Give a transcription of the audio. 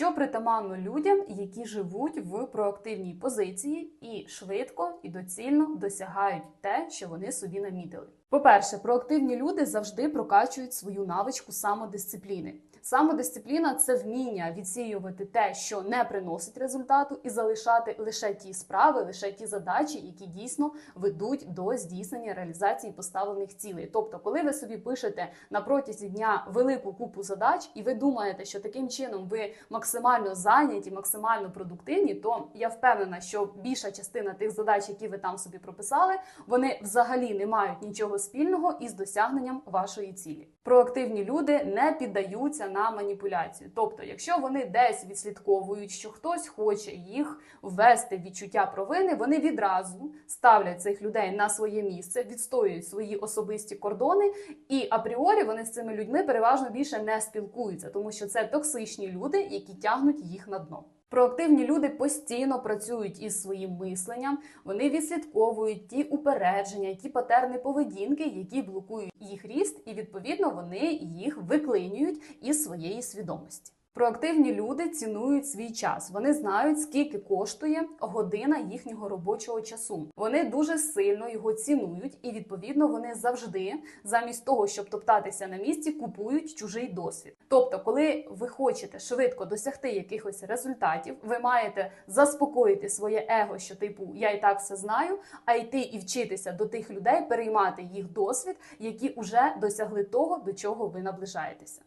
що притаманно людям, які живуть в проактивній позиції і швидко і доцільно досягають те, що вони собі намітили. По-перше, проактивні люди завжди прокачують свою навичку самодисципліни. Самодисципліна це вміння відсіювати те, що не приносить результату, і залишати лише ті справи, лише ті задачі, які дійсно ведуть до здійснення реалізації поставлених цілей. Тобто, коли ви собі пишете на протязі дня велику купу задач, і ви думаєте, що таким чином ви максимально зайняті, максимально продуктивні, то я впевнена, що більша частина тих задач, які ви там собі прописали, вони взагалі не мають нічого спільного із досягненням вашої цілі. Проактивні люди не піддаються на маніпуляцію. Тобто, якщо вони десь відслідковують, що хтось хоче їх ввести в відчуття провини, вони відразу ставлять цих людей на своє місце, відстоюють свої особисті кордони, і апріорі вони з цими людьми переважно більше не спілкуються, тому що це токсичні люди, які тягнуть їх на дно. Проактивні люди постійно працюють із своїм мисленням, вони відслідковують ті упередження, ті патерни поведінки, які блокують їх ріст, і відповідно вони їх виклинюють із своєї свідомості. Проактивні люди цінують свій час. Вони знають, скільки коштує година їхнього робочого часу. Вони дуже сильно його цінують, і відповідно вони завжди, замість того, щоб топтатися на місці, купують чужий досвід. Тобто, коли ви хочете швидко досягти якихось результатів, ви маєте заспокоїти своє его, що типу я і так все знаю, а йти і вчитися до тих людей, переймати їх досвід, які вже досягли того, до чого ви наближаєтеся.